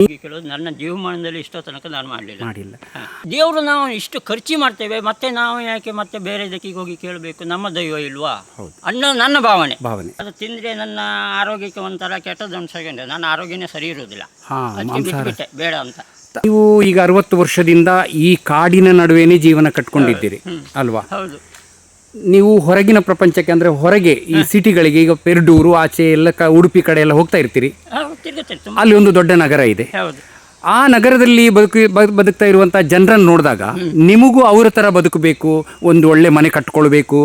ಹೀಗೆ ಕೇಳೋದು ನನ್ನ ಜೀವಮಾನದಲ್ಲಿ ಇಷ್ಟೋ ತನಕ ನಾನು ಮಾಡಲಿಲ್ಲ. ಮಾಡಿಲ್ಲ. ದೇವರು ನಾವು ಇಷ್ಟು ಖರ್ಚು ಮಾಡ್ತೇವೆ ಮತ್ತೆ ನಾವು ಯಾಕೆ ಮತ್ತೆ ಬೇರೆ ದಿಕ್ಕಿಗೆ ಹೋಗಿ ಕೇಳಬೇಕು? ನಮ್ಮ ದೈವ ಇಲ್ವಾ. ಅನ್ನೋ ನನ್ನ ಭಾವನೆ. ಭಾವನೆ. ಅದು ತಿಂದರೆ ನನ್ನ ಆರೋಗ್ಯಕ್ಕೆ ಒಂಥರ ಕೆಟ್ಟದ್ದು ಅನ್ಸಕೊಂಡೆ ನನ್ನ ಆರೋಗ್ಯನೇ ಸರಿ ಅದಕ್ಕೆ ಬಿಟ್ಬಿಟ್ಟೆ ಬೇಡ ಅಂತ. ನೀವು ಈಗ ಅರವತ್ತು ವರ್ಷದಿಂದ ಈ ಕಾಡಿನ ನಡುವೆನೇ ಜೀವನ ಕಟ್ಕೊಂಡಿದ್ದೀರಿ ಅಲ್ವಾ? ಹೌದು. ನೀವು ಹೊರಗಿನ ಪ್ರಪಂಚಕ್ಕೆ ಅಂದ್ರೆ ಹೊರಗೆ ಈ ಸಿಟಿಗಳಿಗೆ ಈಗ ಪೆರ್ಡೂರು ಆಚೆ ಎಲ್ಲ ಕ ಉಡುಪಿ ಕಡೆ ಎಲ್ಲ ಹೋಗ್ತಾ ಇರ್ತೀರಿ? ಅಲ್ಲಿ ಒಂದು ದೊಡ್ಡ ನಗರ ಇದೆ. ಆ ನಗರದಲ್ಲಿ ಬದುಕಿ ಬದುಕ್ತಾ ಇರುವಂತ ಜನರನ್ನು ನೋಡಿದಾಗ ನಿಮಗೂ ಅವರ ತರ ಬದುಕಬೇಕು ಒಂದು ಒಳ್ಳೆ ಮನೆ ಕಟ್ಕೊಳ್ಬೇಕು.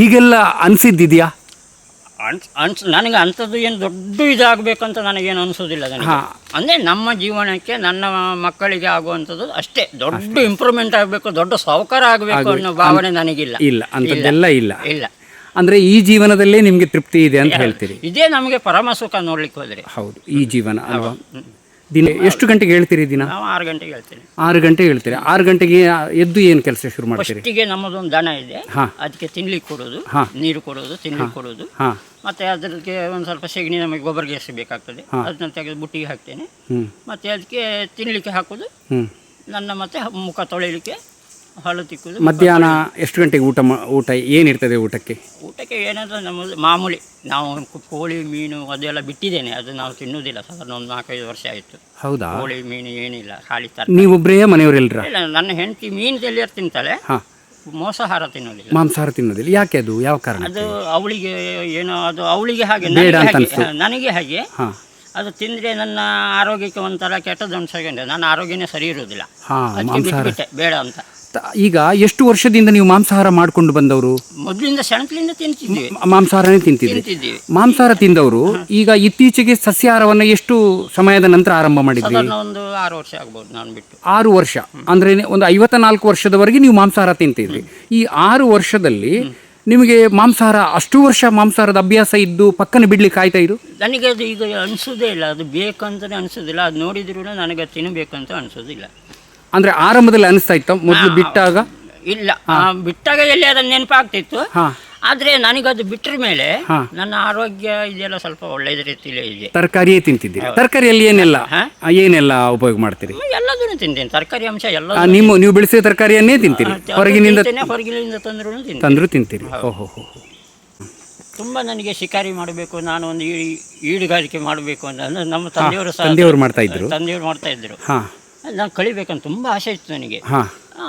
ಹೀಗೆಲ್ಲ ಅನ್ಸಿದ್ದಿದ್ಯಾ? ಅನ್ಸ್ ಅನ್ಸ್ ನನಗೆ ಅಂಥದ್ದು ಏನು ದೊಡ್ಡ ಇದಾಗಬೇಕಂತ ನನಗೇನು ಅನಿಸೋದಿಲ್ಲ ನನಗೆ. ಅಂದರೆ ನಮ್ಮ ಜೀವನಕ್ಕೆ ನನ್ನ ಮಕ್ಕಳಿಗೆ ಆಗುವಂಥದ್ದು ಅಷ್ಟೇ. ದೊಡ್ಡ ಇಂಪ್ರೂವ್ಮೆಂಟ್ ಆಗಬೇಕು ದೊಡ್ಡ ಸೌಕರ್ಯ ಆಗಬೇಕು ಅನ್ನೋ ಭಾವನೆ ನನಗಿಲ್ಲ. ಇಲ್ಲ ಅಂಥದ್ದೆಲ್ಲ ಇಲ್ಲ ಇಲ್ಲ. ಅಂದರೆ ಈ ಜೀವನದಲ್ಲೇ ನಿಮಗೆ ತೃಪ್ತಿ ಇದೆ ಅಂತ ಹೇಳ್ತೀರಿ? ಇದೇ ನಮಗೆ ಪರಮ ಸುಖ ನೋಡ್ಲಿಕ್ಕೆ ಹೋದರೆ. ಹೌದು ಈ ಜೀವನ ಅಲ್ವಾ? ದಿನ ಎಷ್ಟು ಗಂಟೆಗೆ ಹೇಳ್ತೀರಿ ದಿನ? ನಾವು ಆರು ಗಂಟೆಗೆ ಹೇಳ್ತೇನೆ. ಆರು ಗಂಟೆಗೆ ಹೇಳ್ತೀರಿ. ಆರು ಗಂಟೆಗೆ ಎದ್ದು ಏನು ಕೆಲಸ ಶುರು ಮಾಡ್ತೀರಿ? ಫಸ್ಟಿಗೆ ನಮ್ಮದೊಂದು ದನ ಇದೆ. ಹಾ. ಅದಕ್ಕೆ ತಿನ್ಲಿಕ್ಕೆ ಕೊಡೋದು ಹಾ. ನೀರು ಕೊಡೋದು ತಿನ್ಲಿಕ್ಕೆ ಕೊಡೋದು. ಹಾ. ಮತ್ತೆ ಅದಕ್ಕೆ ಒಂದು ಸ್ವಲ್ಪ ಸೆಗಣಿ ನಮಗೆ ಗೊಬ್ಬರ ಗ್ಯಾಸ್ ಬೇಕಾಗ್ತದೆ. ಅದನ್ನ ತೆಗೆದು ಬುಟ್ಟಿಗೆ ಹಾಕ್ತೇನೆ. ಮತ್ತೆ ಅದಕ್ಕೆ ತಿನ್ಲಿಕ್ಕೆ ಹಾಕೋದು. ನನ್ನ ಮತ್ತೆ ಮುಖ ತೊಳಿಲಿಕ್ಕೆ ಹಲ್ಲು ತಿಕ್ಕುದು. ಮಧ್ಯಾಹ್ನ ಎಷ್ಟು ಗಂಟೆಗೆ ಊಟ ಮಾ- ಊಟ ಏನಿರ್ತದೆ ಊಟಕ್ಕೆ? ಊಟಕ್ಕೆ ಏನಾದರೂ ನಮ್ಮದು ಮಾಮೂಲಿ ನಾವು ಕು- ಕೋಳಿ ಮೀನು ಅದೆಲ್ಲ ಬಿಟ್ಟಿದ್ದೇನೆ ಅದು ನಾವು ತಿನ್ನುವುದಿಲ್ಲ ಸಾಧಾರಣ ಒಂದು ನಾಲ್ಕೈದು ವರ್ಷ ಆಯಿತು. ಹೌದಾ? ಕೋಳಿ ಮೀನು ಏನಿಲ್ಲ ಖಾಲಿ ತರಕಾರಿ. ನೀವೊಬ್ಬರೇ ಮನೆಯವರೆಲ್ಲರ? ಇಲ್ಲ ನನ್ನ ಹೆಂಡತಿ ಮೀನು ತೆಲಿಯರ್ ತಿಂತಾಳೆ? ಹಾ. ಮೋಸಹಾರ ತಿನ್ನೋದಿಲ್ಲ ಮಾಂಸಾಹಾರ ತಿನ್ನೋದಿಲ್ಲ ಯಾಕೆ ಅದು? ಯಾವ ಕಾರಣ ಅದು ಅವಳಿಗೆ ಏನೋ ಅದು ಅವಳಿಗೆ ಹಾಗೆ ಬೇಡ ನನಗೆ ಅಂತ ಹಾಗೆ ಅನ್ಸ್ತು. ಹಾ, ನನಗೆ ಹಾಗೆ. ಹಾ. ಅದು ತಿಂದರೆ ನನ್ನ ಆರೋಗ್ಯಕ್ಕೆ ಒಂಥರ ಕೆಟ್ಟದ್ದು ಅನ್ಸಕೊಂಡೆ ನನ್ನ ಆರೋಗ್ಯನೇ ಸರಿ ಇರೋದಿಲ್ಲ ಹಾ ಅದಕ್ಕೆ ಮಾಂಸಾಹಾರ. ಬಿಟ್ಬಿಟ್ಟೆ ಬೇಡ ಅಂತ. ತ- ಈಗ ಎಷ್ಟು ವರ್ಷದಿಂದ ನೀವು ಮಾಂಸಾಹಾರ ಮಾಡ್ಕೊಂಡು ಬಂದವರು? ಮೊದಲಿಂದ ಸಣ್ಣ ತಿಂತಿದ್ವಿ. ಮಾಂಸಾಹಾರನೇ ತಿಂತಿದ್ರಿ. ತಿಂತಿದ್ದೀವಿ ಮಾಂಸಾಹಾರ ತಿಂದವರು ಈಗ ಇತ್ತೀಚೆಗೆ ಸಸ್ಯಾಹಾರವನ್ನು ಎಷ್ಟು ಸಮಯದ ನಂತರ ಆರಂಭ ಮಾಡಿದ್ರಿ? ಒಂದು ಆರು ವರ್ಷ ಆಗ್ಬೋದು ನಾನು ಬಿಟ್ಟು. ಆರು ವರ್ಷ. ಅಂದ್ರೆ ಒಂದು ಐವತ್ತ ನಾಲ್ಕು ವರ್ಷದವರೆಗೆ ನೀವು ಮಾಂಸಾಹಾರ ತಿಂತಿದ್ರಿ. ಈ ಆರು ವರ್ಷದಲ್ಲಿ ನಿಮಗೆ ಮಾಂಸಾಹಾರ ಅಷ್ಟು ವರ್ಷ ಮಾಂಸಾಹಾರದ ಅಭ್ಯಾಸ ಇದ್ದು ಪಕ್ಕನೆ ಬಿಡ್ಲಿಕ್ಕೆ ಆಯ್ತಾ ಇದು? ನನಗೆ ಅದು ಈಗ ಅನಿಸೋದೇ ಇಲ್ಲ. ಅದು ಬೇಕಂತಲೇ ಅನಿಸೋದಿಲ್ಲ. ಅದು ನೋಡಿದ್ರು ನನಗೆ ತಿನ್ನಬೇಕಂತ ಅನಿಸೋದಿಲ್ಲ. ಅಂದರೆ ಆರಂಭದಲ್ಲಿ ಅನಿಸ್ತಾ ಇತ್ತು ಮೊದಲು ಬಿಟ್ಟಾಗ? ಇಲ್ಲ. ಆ, ಬಿಟ್ಟಾಗ ಎಲ್ಲಿ ಅದನ್ನು ನೆನಪಾಗ್ತಿತ್ತು? ಹಾ. ಆದರೆ ನನಗದು ಬಿಟ್ಟರ ಮೇಲೆ ನನ್ನ ಆರೋಗ್ಯ ಇದೆಲ್ಲ ಸ್ವಲ್ಪ ಒಳ್ಳೆಯ ರೀತಿಯಲ್ಲಿ ಇದೆ. ತರಕಾರಿಯೇ ತಿಂತಿದ್ದೀರಿ. ತರಕಾರಿಯಲ್ಲಿ ಏನೆಲ್ಲ ಏನೆಲ್ಲ ಉಪಯೋಗ ಮಾಡ್ತೀರಿ? ಎಲ್ಲದನ್ನು ತಿಂತೀನಿ. ತರಕಾರಿ ಅಂಶ ಎಲ್ಲ ನಿಮ್ಮ ನೀವು ಬೆಳೆಸಿದ ತರಕಾರಿಯನ್ನೇ ತಿಂತೀರಿ? ಹೊರಗಿನಿಂದ ಹೊರಗಿನಿಂದ ತಂದ್ರು ತಂದ್ರು ತಿಂತೀರಿ. ಓಹೋ. ತುಂಬ ನನಗೆ ಶಿಕಾರಿ ಮಾಡಬೇಕು ನಾನು ಒಂದು ಈ ಈಡುಗಾರಿಕೆ ಮಾಡಬೇಕು ಅಂತ. ಅಂದ್ರೆ ನಮ್ಮ ತಂದೆಯವರು ತಂದೆಯವರು ಮಾಡ್ತಾ ಇದ್ರು. ತಂದೆಯವರು ಮಾಡ್ತಾ ಇದ್ರು. ಹಾ. ನಾನು ಕಳಿಬೇಕಂತ ತುಂಬ ಆಸೆ ಇತ್ತು ನನಗೆ.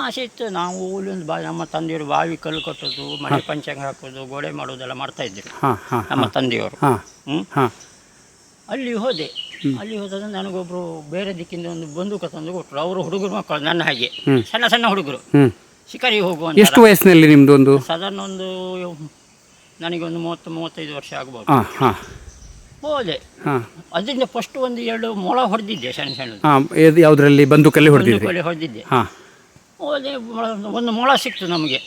ಆಸೆ ಇತ್ತು ನಾವು ಒಂದು ಬಾ ನಮ್ಮ ತಂದೆಯವರು ಬಾವಿ ಕಲ್ಲು ಕಟ್ಟೋದು ಮನೆ ಪಂಚಾಂಗ ಹಾಕೋದು ಗೋಡೆ ಮಾಡೋದೆಲ್ಲ ಮಾಡ್ತಾ ಇದ್ರು ಹಾ ಹಾ ನಮ್ಮ ತಂದೆಯವರು. ಹಾ ಹ್ಞೂ ಹಾ. ಅಲ್ಲಿ ಹೋದೆ. ಅಲ್ಲಿ ಹೋದಾಗ ನನಗೊಬ್ಬರು ಬೇರೆ ದಿಕ್ಕಿಂದ ಒಂದು ಬಂದೂಕ ತಂದು ಕೊಟ್ಟರು ಅವರು ಹುಡುಗರು ಮಕ್ಕಳು ನನ್ನ ಹಾಗೆ. ಸಣ್ಣ ಸಣ್ಣ ಹುಡುಗರು. ಶಿಕಾರಿ ಹೋಗುವಂತ ಎಷ್ಟು ವಯಸ್ಸಿನಲ್ಲಿ ನಿಮ್ದು ಒಂದು? ಸಾಧಾರಣ ಒಂದು ನನಗೆ ಒಂದು ಮೂವತ್ತು ಮೂವತ್ತೈದು ವರ್ಷ ಆಗ್ಬೋದು. ಹೋದೆ. ಹಾ. ಅದರಿಂದ ಫಸ್ಟ್ ಒಂದು ಎರಡು ಮೊಳ ಹೊಡೆದಿದ್ದೆ ಸಣ್ಣ ಸಣ್ಣ ಯಾವುದರಲ್ಲಿ? ಬಂದೂಕಲ್ಲಿ ಹೊಡೆದಿದ್ದೆ ಬಂದೂಕಲ್ಲಿ ಹೊಡೆದಿದ್ದೆ. ಒಂದು ಮೊಳ ಸಿಕ್ತು ನಮಗೆ.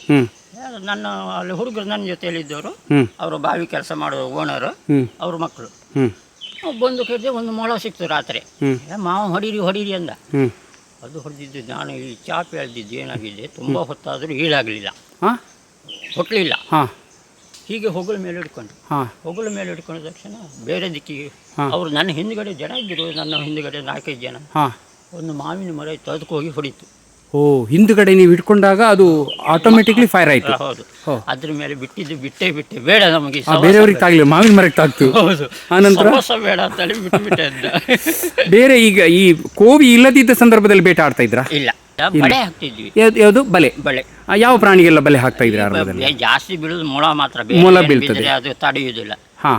ನನ್ನ ಅಲ್ಲಿ ಹುಡುಗರು ನನ್ನ ಜೊತೆಯಲ್ಲಿದ್ದವರು. ಅವರು ಬಾವಿ ಕೆಲಸ ಮಾಡೋ ಓನರು. ಅವ್ರ ಮಕ್ಕಳು. ಬಂದು ಕೇಳಿದೆ ಒಂದು ಮೊಳ ಸಿಕ್ತು ರಾತ್ರಿ. ಮಾವ ಹೊಡೀರಿ ಹೊಡೀರಿ ಅಂದ. ಅದು ಹೊಡೆದಿದ್ದು ನಾನು ಈ ಚಾಪೆ ಎಳ್ದಿದ್ದು ಏನಾಗಿದೆ? ತುಂಬ ಹೊತ್ತಾದರೂ ಈಳಾಗಲಿಲ್ಲ. ಹಾ? ಹೊಟ್ಟಲಿಲ್ಲ ಹಾ. ಹೀಗೆ ಹೊಗಳ ಮೇಲೆ ಹಿಡ್ಕೊಂಡು. ಹಾ. ಹೊಗಳ ಮೇಲೆ ಹಿಡ್ಕೊಂಡ ತಕ್ಷಣ ಬೇರೆ ದಿಕ್ಕಿಗೆ ಅವರು ನನ್ನ ಹಿಂದ್ಗಡೆ ಜನ ಇದ್ದರು ನನ್ನ ಹಿಂದ್ಗಡೆ ನಾಲ್ಕೈದು ಜನ. ಒಂದು ಮಾವಿನ ಮರ ಅದಕ್ಕೆ ಹೋಗಿ ಹೊಡಿತು. ಓ ಹಿಂದ್ಗಡೆ ನೀವು ಇಟ್ಕೊಂಡಾಗ ಅದು ಆಟೋಮೆಟಿಕ್ಲಿ ಫೈರ್ ಆಯ್ತು. ಹೌದು. ಅದ್ರ ಮೇಲೆ ಬಿಟ್ಟಿದ್ದು ಬಿಟ್ಟೇ ಬಿಟ್ಟೆ ಬೇಡ ನಮಗೆ ಆ, ಬೇರೆಯವ್ರಿಗೆ ತಾಗ್ಲಿ ಮಾವಿನ ಮರಕ್ಕೆ ತಾಗ್ತು. ಹೌದು. ಆನಂತರ ಬೇಡ ಅಂತೇಳಿ ಬಿಟ್ಟು ಬಿಟ್ಟೆ ಅಂತ. ಬೇರೆ ಈಗ ಈ ಕೋವಿ ಇಲ್ಲದಿದ್ದ ಸಂದರ್ಭದಲ್ಲಿ ಬೇಟ ಆಡ್ತಾ ಇದ್ರಾ? ಇಲ್ಲ. ಬಳೆ ಹಾಕ್ತಿದ್ವಿ. ಯಾವ್ದು- ಯಾವ್ದು? ಬಲೆ. ಬಳೆ. ಆ, ಯಾವ ಪ್ರಾಣಿಗೆಲ್ಲ ಬಲೆ ಹಾಕ್ತಾ ಇದ್ರೆ ಆರಂಭದಲ್ಲಿ ಜಾಸ್ತಿ ಬೀಳುದು ಮೊಳ ಮಾತ್ರ. ಬೇರೆ ಮೊಲ ಏನು ಬೀಳ್ತದೆ. ಅದು ತಡೆಯುವುದಿಲ್ಲ. ಹಾ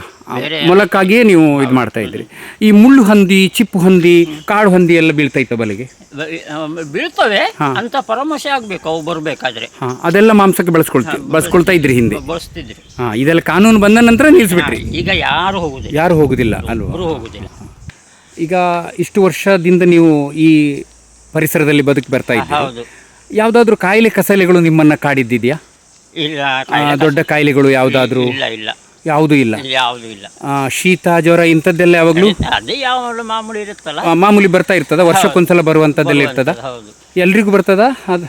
ಮೊಲಕ್ಕಾಗಿಯೇ ನೀವು ಇದು ಮಾಡ್ತಾ ಇದ್ರಿ ಈ ಮುಳ್ಳು ಹಂದಿ ಚಿಪ್ಪು ಹಂದಿ ಕಾಡು ಹಂದಿ ಎಲ್ಲ ಬೀಳ್ತಾ ಇತ್ತು ಬಲೆಗೆ ಬೀಳ್ತವೆ ಅಂತ ಪರಾಮರ್ಶ ಆಗ್ಬೇಕು ಅವು ಬರ್ಬೇಕಾದ್ರೆ. ಹಾ ಅದೆಲ್ಲ ಮಾಂಸಕ್ಕೆ ಬಳಸ್ಕೊಳ್ತಿ ಬಳಸ್ಕೊಳ್ತಾ ಇದ್ರಿ ಹಿಂದೆ? ಬಳಸ್ತಿದ್ರು. ಹಾ ಇದೆಲ್ಲ ಕಾನೂನು ಬಂದ ನಂತರ ನಿಲ್ಲಿಸ್ಬಿಟ್ರಿ ಈಗ ಯಾರು ಹೋಗುದಿಲ್ಲ. ಯಾರು ಹೋಗುದಿಲ್ಲ ಅಲ್ವಾ? ಹೋಗುದಿಲ್ಲ. ಈಗ ಇಷ್ಟು ವರ್ಷದಿಂದ ನೀವು ಈ ಪರಿಸರದಲ್ಲಿ ಬದುಕಿ ಬರ್ತಾ ಇದ್ದೀರಿ. ಹೌದು. ಯಾವುದಾದ್ರೂ ಕಾಯಿಲೆ ಕಸಲೆಗಳು ನಿಮ್ಮನ್ನ ಕಾಡಿದ್ದಿದೆಯಾ? ಇಲ್ಲ ದೊಡ್ಡ ಕಾಯಿಲೆಗಳು ಯಾವುದಾದ್ರೂ? ಇಲ್ಲ ಇಲ್ಲ. ಯಾವುದೂ ಇಲ್ಲ. ಇಲ್ಲಿ ಯಾವುದು ಇಲ್ಲ. ಆ, ಶೀತ ಜ್ವರ ಇಂಥದ್ದೆಲ್ಲ ಯಾವಾಗಲೂ ಅದೇ ಯಾವಾಗಲೂ ಮಾಮೂಲಿ ಇರುತ್ತಲ್ಲ? ಮಾಮೂಲಿ ಬರ್ತಾ ಇರ್ತದ ವರ್ಷಕ್ಕೊಂದ್ಸಲ ಬರುವಂಥದ್ದೆಲ್ಲ ಇರ್ತದ? ಹೌದು. ಎಲ್ರಿಗೂ ಬರ್ತದ? ಅದು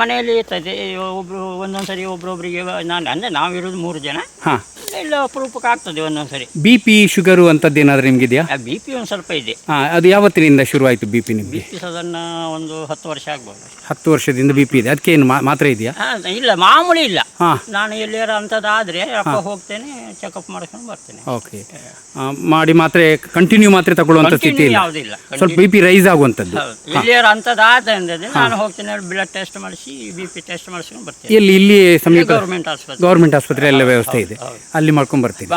ಮನೆಯಲ್ಲಿ ಇರ್ತದೆ. ಒಬ್ಬರು ಒಂದೊಂದು ಸರಿ ಒಬ್ರೊಬ್ರಿಗೆ ನಾನು ಅಂದರೆ ನಾವಿರೋದು ಮೂರು ಜನ. ಹಾಂ. ಎಲ್ಲ ಅಪರೂಪಕ್ಕೆ ಆಗ್ತದೆ ಒಂದೊಂದು ಸರಿ ಬಿ ಪಿ ಶುಗರು ಅಂಥದ್ದು ಏನಾದರೂ ನಿಮಗಿದೆಯಾ? ಬಿ ಪಿ ಒಂದು ಸ್ವಲ್ಪ ಇದೆ. ಹಾಂ ಅದು ಯಾವತ್ತಿನಿಂದ ಶುರುವಾಯಿತು ಬಿ ಪಿ ನಿಮಗೆ? ಸಾಧಾರಣ ಒಂದು ಹತ್ತು ವರ್ಷ ಆಗ್ಬೋದು. ಹತ್ತು ವರ್ಷದಿಂದ ಬಿ ಪಿ ಇದೆ. ಅದಕ್ಕೆ ಏನು ಮಾತ್ರ ಇದೆಯಾ? ಇಲ್ಲ ಮಾಮೂಲಿ ಇಲ್ಲ. ಹಾಂ. ನಾನು ಎಲ್ಲಿಯಾರ ಅಂಥದ್ದಾದರೆ ಅಪ್ಪ ಹೋಗ್ತೇನೆ ಚೆಕಪ್ ಮಾಡ್ಕೊಂಡು ಬರ್ತೇನೆ. ಓಕೆ ಮಾಡಿ ಮಾತ್ರೆ ಕಂಟಿನ್ಯೂ ಮಾತ್ರೆ ತಗೊಳ್ಳುವಂಥ ಸ್ಥಿತಿ ಇಲ್ಲ. ಯಾವುದಿಲ್ಲ ಸ್ವಲ್ಪ ಬಿ ಪಿ ರೈಸ್ ಆಗುವಂಥದ್ದು. ಎಲ್ಲಿಯಾರ ಅಂಥದ್ದಾದ ನಾನು ಹೋಗ್ತೇನೆ ಬ್ಲಡ್ ಟೆಸ್ಟ್ ಮಾಡಿಸಿ ಬಿ ಪಿ ಟೆಸ್ಟ್ ಮಾಡಿಸ್ಕೊಂಡು ಬರ್ತೀವಿ. ಎಲ್ಲಿ ಇಲ್ಲಿ ಸಮೀಪ ಗೌರ್ಮೆಂಟ್ ಆಸ್ಪತ್ರೆ. ಗೌರ್ಮೆಂಟ್ ವ್ಯವಸ್ಥೆ ಇದೆ. ಅಲ್ಲಿ ಮಾಡ್ಕೊಂಡು ಬರ್ತೀವಿ.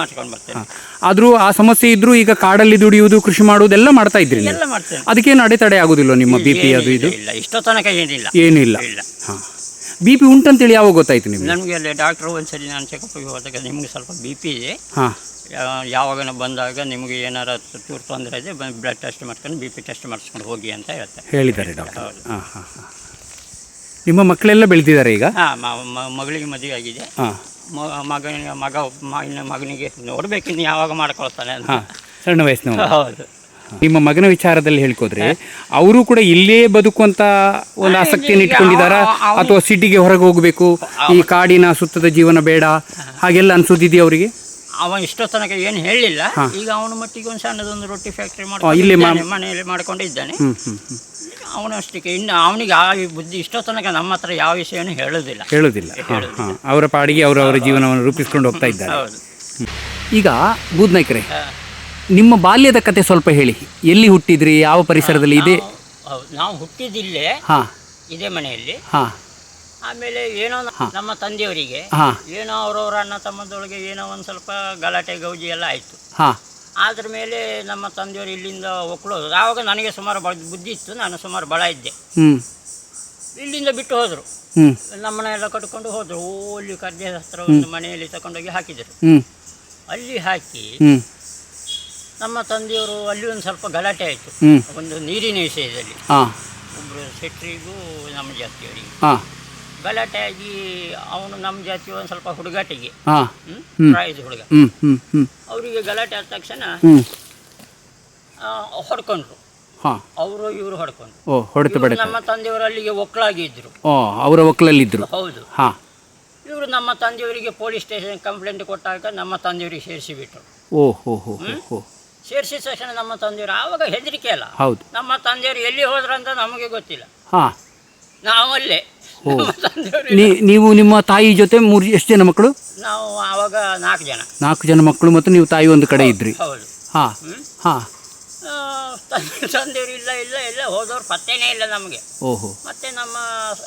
ಆದ್ರೂ ಆ ಸಮಸ್ಯೆ ಇದ್ರೂ ಈಗ ಕಾಡಲ್ಲಿ ದುಡಿಯುವುದು ಕೃಷಿ ಮಾಡುವುದು ಎಲ್ಲ ಮಾಡ್ತಾ ಇದ್ರಿ ಎಲ್ಲ ಮಾಡ್ತೇನೆ ಅದಕ್ಕೇನು ಅಡೆತಡೆ ಆಗುದಿಲ್ಲ ನಿಮ್ಮ ಬಿ ಪಿ ಅದು ಇದು? ಇಲ್ಲ. ಇಷ್ಟೋ ತನಕ ಏನಿಲ್ಲ. ಏನಿಲ್ಲ. ಇಲ್ಲ. ಹಾಂ. ಬಿ ಪಿ ಉಂಟಂತೇಳಿ ಯಾವಾಗ ಗೊತ್ತಾಯ್ತು ನಿಮ್ಗೆ? ನಮಗೆ ಅಲ್ಲಿ ಡಾಕ್ಟ್ರು ಒಂದ್ಸರಿ ನಾನು ಚೆಕಪ್ಗೆ ಹೋದಾಗ ನಿಮಗೆ ಸ್ವಲ್ಪ ಬಿ ಪಿ ಇದೆ. ಹಾಂ. ಯಾವಾಗ ಬಂದಾಗ ನಿಮಗೆ ಏನಾರ ಚೂರು ತೊಂದರೆ ಇದೆ ಬ್ಲಡ್ ಟೆಸ್ಟ್ ಮಾಡ್ಕೊಂಡು ಬಿ ಪಿ ಟೆಸ್ಟ್ ಮಾಡಿಸ್ಕೊಂಡು ಹೋಗಿ ಅಂತ ಹೇಳ್ತಾರೆ. ಹೇಳಿದ್ದಾರೆ ಡಾಕ್ಟರ್ ಹಾಂ ಹಾಂ ಹಾಂ. ನಿಮ್ಮ ಮಕ್ಕಳೆಲ್ಲ ಬೆಳೆದಿದ್ದಾರೆ ಈಗ? ಹಾಂ ಮಗಳಿಗೆ ಮದುವೆ ಆಗಿದೆ. ಹಾಂ. ಮಗನಿಗೆ ಮಗ ಮಗನ ಮಗನಿಗೆ ನೋಡ್ಬೇಕು ಇನ್ನು ಯಾವಾಗ ಮಾಡ್ಕೊಳ್ತಾನೆ ಅಂತ. ಹಾಂ ಸಣ್ಣ ವಯಸ್ಸಿನವರು ಹೌದು. ನಿಮ್ಮ ಮಗನ ವಿಚಾರದಲ್ಲಿ ಹೇಳ್ಕೋದ್ರೆ ಅವರು ಕೂಡ ಇಲ್ಲೇ ಬದುಕುವಂತ ಒಂದು ಆಸಕ್ತಿಯನ್ನು ಇಟ್ಕೊಂಡಿದ್ದಾರಾ? ಅಥವಾ ಸಿಟಿಗೆ ಹೊರಗೆ ಹೋಗಬೇಕು? ಈ ಕಾಡಿನ ಸುತ್ತದ ಜೀವನ ಬೇಡ. ಹಾಗೆಲ್ಲ ಅನ್ಸೋದಿದೆಯಾ ಅವರಿಗೆ? ಅವ ಇಷ್ಟೋ ತನಕ ಏನು ಹೇಳಿಲ್ಲ. ಈಗ ಅವನ ಮಟ್ಟಿಗೆ ಒಂದು ಸಣ್ಣದೊಂದು ರೊಟ್ಟಿ ಫ್ಯಾಕ್ಟ್ರಿ ಇಲ್ಲೇ ಮಾಡ್ಕೊಂಡು ಮನೆಯಲ್ಲಿ ಮಾಡ್ಕೊಂಡಿದ್ದಾನೆ. ಹ್ಮ್ ಹ್ಮ್ ಹ್ಮ್. ಅವನಷ್ಟಕ್ಕೆ. ಇನ್ನು ಅವನಿಗೆ ಆ ಬುದ್ಧಿ ಇಷ್ಟೋ ತನಕ ನಮ್ಮ ಹತ್ರ ಯಾವ ವಿಷಯನೂ ಹೇಳೋದಿಲ್ಲ. ಹೇಳೋದಿಲ್ಲ. ಹಾಂ ಹಾಂ. ಅವರ ಪಾಡಿಗೆ ಅವರು ಅವರ ಜೀವನವನ್ನು ರೂಪಿಸ್ಕೊಂಡು ಹೋಗ್ತಾ ಇದ್ದಾರೆ. ಹೌದು. ಈಗ ಬೂದ್ನಾಯ್ಕರೆ. ನಿಮ್ಮ ಬಾಲ್ಯದ ಕತೆ ಸ್ವಲ್ಪ ಹೇಳಿ. ಎಲ್ಲಿ ಹುಟ್ಟಿದ್ರಿ ಯಾವ ಪರಿಸರದಲ್ಲಿ ಇದೆ? ನಾವು- ಹೌದು. ನಾವು ಹುಟ್ಟಿದಿಲ್ಲೇ ಹಾಂ. ಇದೇ ಮನೆಯಲ್ಲಿ. ಹಾಂ. ಆಮೇಲೆ ಏನೋ ನ- ನಮ್ಮ ತಂದೆಯವರಿಗೆ ಹಾಂ. ಏನೋ ಅವರವರ ಅಣ್ಣ ತಮ್ಮದೊಳಗೆ ಏನೋ ಒಂದು ಸ್ವಲ್ಪ ಗಲಾಟೆ ಗೌಜಿ ಎಲ್ಲ ಆಯಿತು. ಹಾಂ. ಅದ್ರ ಮೇಲೆ ನಮ್ಮ ತಂದೆಯವರು ಇಲ್ಲಿಂದ ಒಕ್ಕಳೋದು ಆವಾಗ ನನಗೆ ಸುಮಾರು ಬಳ ಬುದ್ಧಿ ಇತ್ತು ನಾನು ಸುಮಾರು ಬಳ ಇದ್ದೆ. ಹ್ಞೂ ಇಲ್ಲಿಂದ ಬಿಟ್ಟು ಹೋದರು. ನಮ್ಮನೆಲ್ಲ ಎಲ್ಲ ಕಟ್ಕೊಂಡು ಹೋದರು. ಓಲ್ಲಿ ಕದ್ದೆ ಕರ್ಜೆ ಹತ್ರ ಒಂದು ಮನೆಯಲ್ಲಿ ತಗೊಂಡೋಗಿ ಹಾಕಿದರು. ಅಲ್ಲಿ ಹಾಕಿ ನಮ್ಮ ತಂದೆಯವರು ಅಲ್ಲಿ ಒಂದು ಸ್ವಲ್ಪ ಗಲಾಟೆ ಆಯಿತು. ಒಂದು ನೀರಿನ ವಿಷಯದಲ್ಲಿ. ಒಬ್ಬರು ಸೆಟ್ರಿಗೂ ನಮ್ಮ ಹಾಂ. ಗಲಾಟೆ ಆಗಿ ಅವನು ನಮ್ಮ ಜಾತಿ ಒಂದು ಸ್ವಲ್ಪ ಹುಡುಗಾಟಿಗೆ. ಪ್ರಾಯದ ಹುಡುಗ. ಅವರಿಗೆ ಗಲಾಟೆ ಆದ ತಕ್ಷಣ ಆ, ಹೊಡ್ಕೊಂಡ್ರು. ಹಾಂ. ಅವರು ಇವರು ಹೊಡ್ಕೊಂಡ್ರು. ನಮ್ಮ ತಂದೆಯವರು ಅಲ್ಲಿಗೆ ಓ ಅವರ ಒಕ್ಕಲಲ್ಲಿದ್ದರು ಹೌದು. ಹಾಂ. ಇವರು ನಮ್ಮ ತಂದೆಯವರಿಗೆ ಪೊಲೀಸ್ ಸ್ಟೇಷನ್ ಕಂಪ್ಲೇಂಟ್ ಕೊಟ್ಟಾಗ ನಮ್ಮ ತಂದೆಯವರಿಗೆ ಸೇರಿಸಿಬಿಟ್ರು. ಓ ಹೋ ಹೋ ಹೋ ಹೋ. ಸೇರಿಸಿದ ತಕ್ಷಣ ನಮ್ಮ ತಂದೆಯವರು ಆವಾಗ ಹೆದರಿಕೆ ಅಲ್ಲ. ಹೌದು. ನಮ್ಮ ತಂದೆಯವರು ಎಲ್ಲಿ ಹೋದ್ರಂತ ನಮಗೆ ಗೊತ್ತಿಲ್ಲ. ನಾವು ನಾವಲ್ಲೇ. ನೀ ನೀವು ನಿಮ್ಮ ತಾಯಿ ಜೊತೆ ಮೂರು ಎಷ್ಟು ಜನ ಮಕ್ಕಳು? ನಾವು ಆವಾಗ ನಾಲ್ಕು ಜನ. ನಾಲ್ಕು ಜನ ಮಕ್ಕಳು ಮತ್ತು ನೀವು ತಾಯಿ ಒಂದು ಕಡೆ ಇದ್ರಿ. ಹೌದು ಹಾಂ? ಹಾಂ. ಆ, ತಂದೆ ತಂದೆಯವರು ಇಲ್ಲ ಇಲ್ಲ ಎಲ್ಲ ಹೋದವ್ರು ಪತ್ತೇನೇ ಇಲ್ಲ ನಮಗೆ. ಓಹೋ. ಮತ್ತೆ ನಮ್ಮ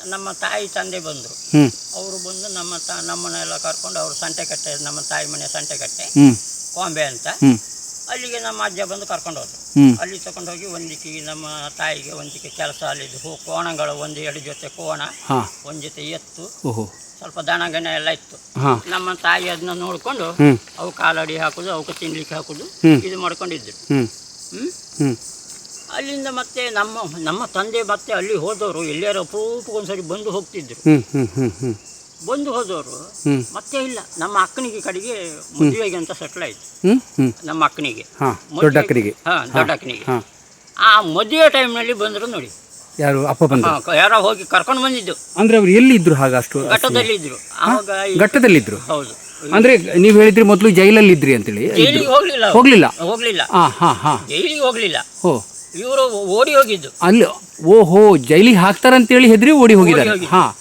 ನಮ್ಮ ತಾಯಿ ತಂದೆ ಬಂದರು. ಹ್ಞೂ ಅವರು ಬಂದು ನಮ್ಮ ತ ನಮ್ಮನ್ನೆಲ್ಲ ಕರ್ಕೊಂಡು ಅವರು ಸಂಟೆಕಟ್ಟೆ ನಮ್ಮ ತಾಯಿ ಮನೆ ಸಂಟೆಕಟ್ಟೆ ಹ್ಞೂ ಕೊಂಬೆ ಅಂತ. ಹ್ಞೂ ಅಲ್ಲಿಗೆ ನಮ್ಮ ಅಜ್ಜ ಬಂದು ಕರ್ಕೊಂಡು ಹೋದ್ರು. ಅಲ್ಲಿ ತಗೊಂಡು ಹೋಗಿ ಒಂದಿಕ್ಕೆ ನಮ್ಮ ತಾಯಿಗೆ ಒಂದಿಕ್ಕೆ ಕೆಲಸ ಅಲ್ಲಿದ್ದು ಹೂ ಕೋಣಗಳು ಒಂದು ಎರಡು ಜೊತೆ ಕೋಣ ಒಂದ್ ಜೊತೆ ಎತ್ತು ಸ್ವಲ್ಪ ದಣಗಣ ಎಲ್ಲ ಇತ್ತು. ನಮ್ಮ ತಾಯಿ ಅದನ್ನ ನೋಡಿಕೊಂಡು ಅವು ಕಾಲಡಿ ಹಾಕುದು ಅವಕ್ಕೆ ತಿನ್ಲಿಕ್ಕೆ ಹಾಕುದು ಇದು ಮಾಡ್ಕೊಂಡಿದ್ರು. ಹ್ಞೂ ಹ್ಮ್? ಅಲ್ಲಿಂದ ಮತ್ತೆ ನಮ್ಮ ನಮ್ಮ ತಂದೆ ಮತ್ತೆ ಅಲ್ಲಿ ಹೋದವರು ಎಲ್ಲರೂ ಅಪರೂಪಕ್ಕೊಂದ್ಸರಿ ಬಂದು ಹೋಗ್ತಿದ್ರು. ಬಂದು ಹೋದವರು ಮತ್ತೆ ಇಲ್ಲ ನಮ್ಮ ಅಕ್ಕನಿಗೆ ಕಡೆಗೆ ಮದುವೆಗೆ ಅಂತ ಸೆಟ್ಲ್ ಆಯ್ತು. ನಮ್ಮ ಅಕ್ಕನಿಗೆ. ದೊಡ್ಡ ಅಕ್ಕನಿಗೆ. ಹಾಂ ದೊಡ್ಡ ಅಕ್ಕನಿಗೆ. ಆ ಮದುವೆ ಟೈಮ್ನಲ್ಲಿ ಬಂದರು ನೋಡಿ. ಯಾರು ಅಪ್ಪ ಬಂದ ಯಾರೋ ಹೋಗಿ ಕರ್ಕೊಂಡು ಬಂದಿದ್ದು. ಅಂದ್ರೆ ಅವ್ರು ಎಲ್ಲಿದ್ರು ಹಾಗ ಅಷ್ಟು ಘಟ್ಟದಲ್ಲಿ ಇದ್ರು ಆವಾಗ ಈ- ಘಟ್ಟದಲ್ಲಿದ್ರು? ಹೌದು. ಅಂದ್ರೆ ನೀವು ಹೇಳಿದ್ರಿ ಮೊದಲು ಜೈಲಲ್ಲಿ ಇದ್ರಿ ಅಂತೇಳಿ. ಜೈಲಿಗೆ ಹೋಗ್ಲಿಲ್ಲ. ಹೋಗ್ಲಿಲ್ಲ? ಹೋಗ್ಲಿಲ್ಲ. ಹಾ ಹಾ ಹಾ. ಜೈಲಿಗೆ ಹೋಗ್ಲಿಲ್ಲ. ಓ ಇವರು ಓಡಿ ಹೋಗಿದ್ದು. ಅಲ್ಲಿ ಓಹೋ ಜೈಲಿಗೆ ಹಾಕ್ತಾರಂತೇಳಿ ಹೆದ್ರಿ ಓಡಿ ಹೋಗಿದ್ದಾರೆ. ಹಾ.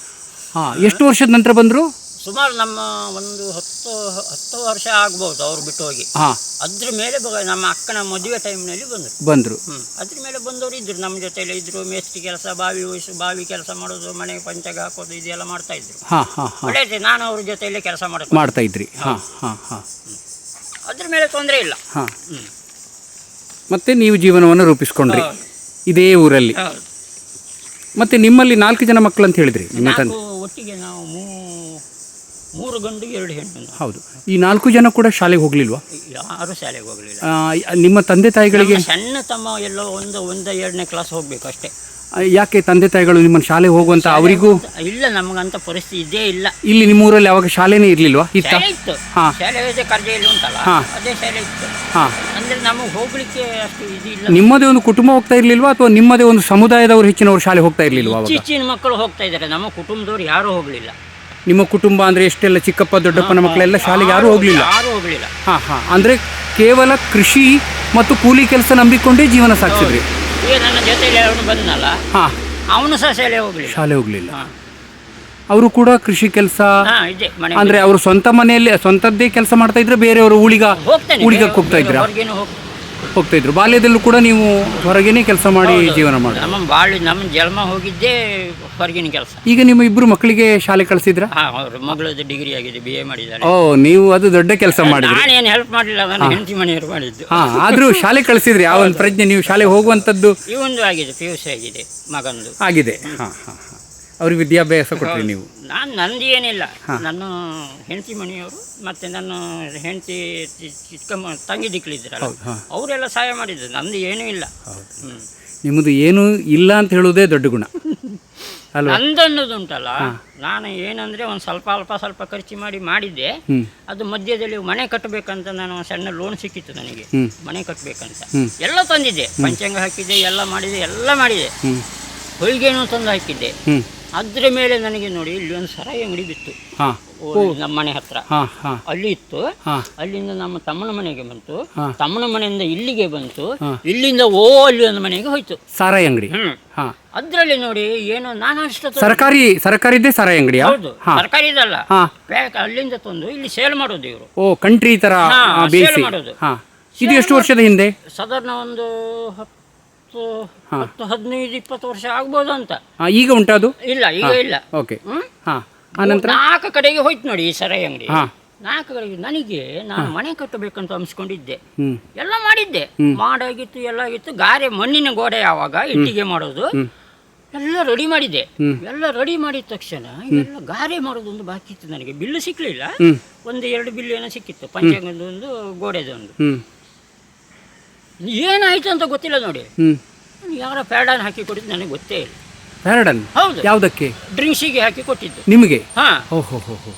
ಹಾ ಎಷ್ಟು ವರ್ಷದ ನಂತರ ಬಂದರು? ಸುಮಾರು ನಮ್ಮ ಒಂದು ಹತ್ತು ಹತ್ತು ವರ್ಷ ಆಗ್ಬೋದು ಅವ್ರು ಬಿಟ್ಟು ಹೋಗಿ. ಹಾ. ಅದ್ರ ಮೇಲೆ ಬ- ನಮ್ಮ ಅಕ್ಕನ ಮದುವೆ ಟೈಮ್ನಲ್ಲಿ ಬಂದರು. ಬಂದರು. ಹ್ಮ್ ಅದ್ರ ಮೇಲೆ ಬಂದವರು ಇದ್ರು. ನಮ್ಮ ಜೊತೆಯಲ್ಲಿ ಇದ್ರು ಮೇಸ್ತ್ರಿ ಕೆಲಸ ಬಾವಿ ಬಾವಿ ಕೆಲಸ ಮಾಡೋದು ಮನೆಗೆ ಪಂಚಾಗ ಹಾಕೋದು ಇದೆಲ್ಲ ಮಾಡ್ತಾ ಇದ್ರು. ಹಾ ಹಾ ಹಾ. ಒಳ್ಳೆಯದು ನಾನು ಅವ್ರ ಜೊತೆಯಲ್ಲಿ ಕೆಲಸ ಮಾಡ್ತೀನಿ ಮಾಡ್ತಾ ಇದ್ರಿ. ಹಾ ಹಾ ಹಾ. ಅದ್ರ ಮೇಲೆ ತೊಂದರೆ ಇಲ್ಲ. ಹಾ. ಹ್ಮ್. ಮತ್ತೆ ನೀವು ಜೀವನವನ್ನು ರೂಪಿಸ್ಕೊಂಡ್ರಿ. ಹೌದು. ಇದೇ ಊರಲ್ಲಿ. ಹೌದು. ಮತ್ತೆ ನಿಮ್ಮಲ್ಲಿ ನಾಲ್ಕು ಜನ ಮಕ್ಕಳು ಅಂತ ಹೇಳಿದ್ರಿ ನಿಮ್ಮ ತಂದೆ. ನಾಲ್ಕು ಒಟ್ಟಿಗೆ ನಾವು ಮೂ ಮೂರು ಗಂಡು ಎರಡು ಹೆಣ್ಣು. ಹೌದು. ಈ ನಾಲ್ಕು ಜನ ಕೂಡ ಶಾಲೆಗೆ ಹೋಗಲಿಲ್ವಾ? ಯಾರು ಶಾಲೆಗೆ ಹೋಗಲಿಲ್ಲ. ನಿಮ್ಮ ತಂದೆ ತಾಯಿಗಳಿಗೆ? ಸಣ್ಣ ತಮ್ಮ ಎಲ್ಲೋ ಒಂದು ಒಂದು ಎರಡನೇ ಕ್ಲಾಸ್ ಹೋಗ್ಬೇಕು ಅಷ್ಟೇ. ಯಾಕೆ ತಂದೆ ತಾಯಿಗಳು ನಿಮ್ಮ ಶಾಲೆ ಹೋಗುವಂತ ಅವರಿಗೂ ಇಲ್ಲ ನಮಗಂತ ಪರಿಸ್ಥಿತಿ ಇದೇ ಇಲ್ಲ. ಇಲ್ಲಿ ನಿಮ್ಮ ಊರಲ್ಲಿ ಯಾವಾಗ ಶಾಲೆನೇ ಇರ್ಲಿಲ್ವಾ? ಇತ್ತ? ಶಾಲೆ ಇತ್ತು. ಹಾ. ಶಾಲೆ ಇದೆ ಕರ್ಜೆಯಲ್ಲಿ ಉಂಟಲ್ಲ? ಹಾ. ಅದೇ ಶಾಲೆ ಇತ್ತು. ಹಾ. ಅಂದ್ರೆ ನಮಗೆ ಹೋಗ್ಲಿಕ್ಕೆ ಅಷ್ಟು ಇದು ಇಲ್ಲ. ನಿಮ್ಮದೇ ಒಂದು ಕುಟುಂಬ ಹೋಗ್ತಾ ಇರ್ಲಿಲ್ವಾ ಅಥವಾ ನಿಮ್ಮದೇ ಒಂದು ಸಮುದಾಯದವರು ಹೆಚ್ಚಿನವರು ಶಾಲೆ ಹೋಗ್ತಾ ಇರ್ಲಿಲ್ವಾ ಅವಾಗ? ಇತ್ತೀಚಿನ ಮಕ್ಕಳು ಹೋಗ್ತಾ ಇದ್ದಾರೆ. ನಮ್ಮ ಕುಟುಂಬದವ್ರು ಯಾರು ಹೋಗ್ಲಿಲ್ಲ. ನಿಮ್ಮ ಕುಟುಂಬ ಅಂದ್ರೆ ಎಷ್ಟೆಲ್ಲ ಚಿಕ್ಕಪ್ಪ ದೊಡ್ಡಪ್ಪನ ಮಕ್ಕಳೆಲ್ಲ ಶಾಲೆಗೆ ಯಾರು ಹೋಗ್ಲಿಲ್ಲ? ಯಾರು ಹೋಗ್ಲಿಲ್ಲ. ಹಾ ಹಾ. ಅಂದ್ರೆ ಕೇವಲ ಕೃಷಿ ಮತ್ತು ಕೂಲಿ ಕೆಲಸ ನಂಬಿಕೊಂಡೇ ಜೀವನ ಸಾಗಿಸಿದ್ರಿ. ಈಗ ನನ್ನ ಜೊತೆಯಲ್ಲಿ ಅವನು ಬಂದನಲ್ಲ ಹಾಂ. ಅವನು ಸಹ ಶಾಲೆ ಹೋಗ್ಲಿಲ್ಲ. ಶಾಲೆ ಹೋಗ್ಲಿಲ್ಲ. ಅವರು ಕೂಡ ಕೃಷಿ ಕೆಲಸ? ಇದೆ ಮನೆ ಅಂದ್ರೆ ಅವರು ಸ್ವಂತ ಮನೆಯಲ್ಲಿ ಸ್ವಂತದ್ದೇ ಕೆಲಸ ಮಾಡ್ತಾ ಇದ್ರೆ ಬೇರೆಯವರು ಉಳಿಗ ಹೋಗ್ತಾನೆ ಊಳಿಗಕ್ಕೆ ಹೋಗ್ತಾ ಇದ್ರ? ಹೊರಗೇನು ಹೋಗ್ ಹೋಗ್ತಾ ಇದ್ರು. ಬಾಲ್ಯದಲ್ಲೂ ಕೂಡ ನೀವು ಹೊರಗೇನೆ ಕೆಲಸ ಮಾಡಿ ಜೀವನ ಮಾಡಿ ನಮ್ಮ ಬಾಳಿ ನಮ್ಮ ಜನ್ಮ ಹೋಗಿದ್ದೇ ಹೊರಗಿನ ಕೆಲಸ. ಈಗ ನಿಮ್ಮ ಇಬ್ರು ಮಕ್ಕಳಿಗೆ ಶಾಲೆ ಕಳಿಸಿದ್ರ? ಹಾ ಅವ್ರ ಮಗಳದ್ದು ಡಿಗ್ರಿ ಆಗಿದೆ ಬಿ ಎ ಮಾಡಿದ್ದಾರೆ ಓ ನೀವು ಅದು ದೊಡ್ಡ ಕೆಲಸ ಮಾಡಿದ್ರಿ. ನಾನೇನು ಹೆಲ್ಪ್ ಮಾಡಲಿಲ್ಲ ನನ್ನ ಹೆಂಡತಿ ಮನೆಯವರು ಮಾಡಿದ್ದು. ಹಾ ಆದ್ರೂ ಶಾಲೆ ಕಳಿಸಿದ್ರಿ. ಆ ಒಂದು ಪ್ರಜ್ಞೆ ನೀವು ಶಾಲೆಗೆ ಹೋಗುವಂತದ್ದು ಇವೊಂದು ಆಗಿದೆ ಪಿ ಯು ಸಿ ಆಗಿದೆ ಮಗಂದು. ಆಗಿದೆ. ಹಾ ಹಾ ಹಾ. ಅವ್ರಿಗೆ ವಿದ್ಯಾಭ್ಯಾಸ ಕೊಟ್ರಿ ನೀವು. ನಾನು ನಂದು ಏನಿಲ್ಲ. ನನ್ನ ಹೆಂಡತಿ ಮನೆಯವರು ಮತ್ತೆ ನನ್ನ ಹೆಂಡತಿ ಚಿಕ್ಕಮ್ಮ ತಂಗಿ ದಿಕ್ಲಿದ್ರಲ್ಲ ಹಾ. ಅವರೆಲ್ಲ ಸಹಾಯ ಮಾಡಿದ್ರು ನಂದು ಏನೂ ಇಲ್ಲ. ನಿಮ್ಮದು ಏನು ಇಲ್ಲ ಅಂತ ಹೇಳೋದೇ ದೊಡ್ಡ ಗುಣ. ಅಲ್ವಾ? ನಂದನ್ನೋದು ನಾನು ಏನಂದ್ರೆ ಒಂದು ಸ್ವಲ್ಪ ಅಲ್ಪ ಸ್ವಲ್ಪ ಖರ್ಚು ಮಾಡಿ ಮಾಡಿದ್ದೆ. ಅದು ಮಧ್ಯದಲ್ಲಿ ಮನೆ ಕಟ್ಟಬೇಕಂತ ನಾನು ಸಣ್ಣ ಲೋನ್ ಸಿಕ್ಕಿತ್ತು ನನಗೆ. ಮನೆ ಕಟ್ಟಬೇಕಂತ. ಎಲ್ಲ ತಂದಿದ್ದೆ. ಪಂಚಾಂಗ ಹಾಕಿದ್ದೆ ಎಲ್ಲ ಮಾಡಿದೆ ಎಲ್ಲ ಮಾಡಿದೆ ಹ್ಮ್. ಹೊಯ್ಗೆನೂ ತಂದು ಹಾಕಿದ್ದೆ. ಅದ್ರ ಮೇಲೆ ನನಗೆ ನೋಡಿ ಇಲ್ಲಿ ಒಂದು ಸರಾಯಿ ಅಂಗಡಿ ಬಿತ್ತು. ನಮ್ಮ ಮನೆ ಹತ್ರ. ಅಲ್ಲಿ ಇತ್ತು. ಅಲ್ಲಿಂದ ನಮ್ಮ ತಮ್ಮನ ಮನೆಗೆ ಬಂತು. ತಮ್ಮನ ಮನೆಯಿಂದ ಇಲ್ಲಿಗೆ ಬಂತು. ಇಲ್ಲಿಂದ ಓ ಅಲ್ಲಿ ಒಂದು ಮನೆಗೆ ಹೋಯ್ತು. ಸಾರಾಯಿ ಅಂಗಡಿ. ಅದ್ರಲ್ಲಿ ನೋಡಿ ಏನು ನಾನು ಅಷ್ಟು ಸರ್ಕಾರಿ ಸರ್ಕಾರಿದ್ದೇ ಸಾರಾಯಿ ಅಂಗಡಿ ಹೌದು. ಸರ್ಕಾರಿದಲ್ಲ ಪ್ಯಾಕ್ ಅಲ್ಲಿಂದ ತಂದು ಇಲ್ಲಿ ಸೇಲ್ ಮಾಡೋದು ಇವರು. ಓ ಕಂಟ್ರಿ ತರ ಬೇಯಿಸಿ. ಮಾಡೋದು. ಹಾ. ಇದು ಎಷ್ಟು ವರ್ಷದ ಹಿಂದೆ? ಸಾಧಾರಣ ಒಂದು ಹತ್ತು ಹತ್ತು ಹದಿನೈದು ಇಪ್ಪತ್ತು ವರ್ಷ ಆಗ್ಬೋದು ಅಂತ. ಈಗ ಉಂಟಾ ಅದು? ಇಲ್ಲ ಈಗ ಇಲ್ಲ. ಓಕೆ. ಹ್ಮ್? ಹಾ. ಆನಂತರ ನಾಲ್ಕು ಕಡೆಗೆ ಹೋಯ್ತು ನೋಡಿ ಈ ಸರಾಯಿ ಅಂಗಡಿ. ನಾಲ್ಕು ಕಡೆಗೆ ನನಗೆ ನಾನು ಮನೆ ಕಟ್ಟಬೇಕಂತ ಅನ್ಸ್ಕೊಂಡಿದ್ದೆ. ಎಲ್ಲ ಮಾಡಿದ್ದೆ. ಮಾಡಾಗಿತ್ತು ಎಲ್ಲ ಆಗಿತ್ತು ಗಾರೆ ಮಣ್ಣಿನ ಗೋಡೆ ಯಾವಾಗ ಇಟ್ಟಿಗೆ ಮಾಡೋದು. ಎಲ್ಲ ರೆಡಿ ಮಾಡಿದ್ದೆ. ಎಲ್ಲ ರೆಡಿ ಮಾಡಿದ ತಕ್ಷಣ ಎಲ್ಲ ಗಾರೆ ಮಾಡೋದೊಂದು ಬಾಕಿ ಇತ್ತು ನನಗೆ. ಬಿಲ್ಲು ಸಿಕ್ಕಲಿಲ್ಲ ಒಂದು ಎರಡು ಬಿಲ್ಲು ಏನೋ ಸಿಕ್ಕಿತ್ತು. ಪಂಚಾಂಗದೊಂದು ಗೋಡೆದೊಂದು. ಏನಾಯ್ತು ಅಂತ ಗೊತ್ತಿಲ್ಲ ನೋಡಿ. ಯಾರ ಪ್ಯಾಡನ್ ಹಾಕಿ ಕೊಡಿದ್ದು ನನಗೆ ಗೊತ್ತೇ ಇಲ್ಲ. ಪ್ಯಾರಡನ್ ಹೌದು. ಯಾವುದಕ್ಕೆ? ಡ್ರಿಂಕ್ಸಿಗೆ ಹಾಕಿ ಕೊಟ್ಟಿದ್ದು. ನಿಮಗೆ? ಹಾ. ಓಹೋ ಹೋ ಹೋ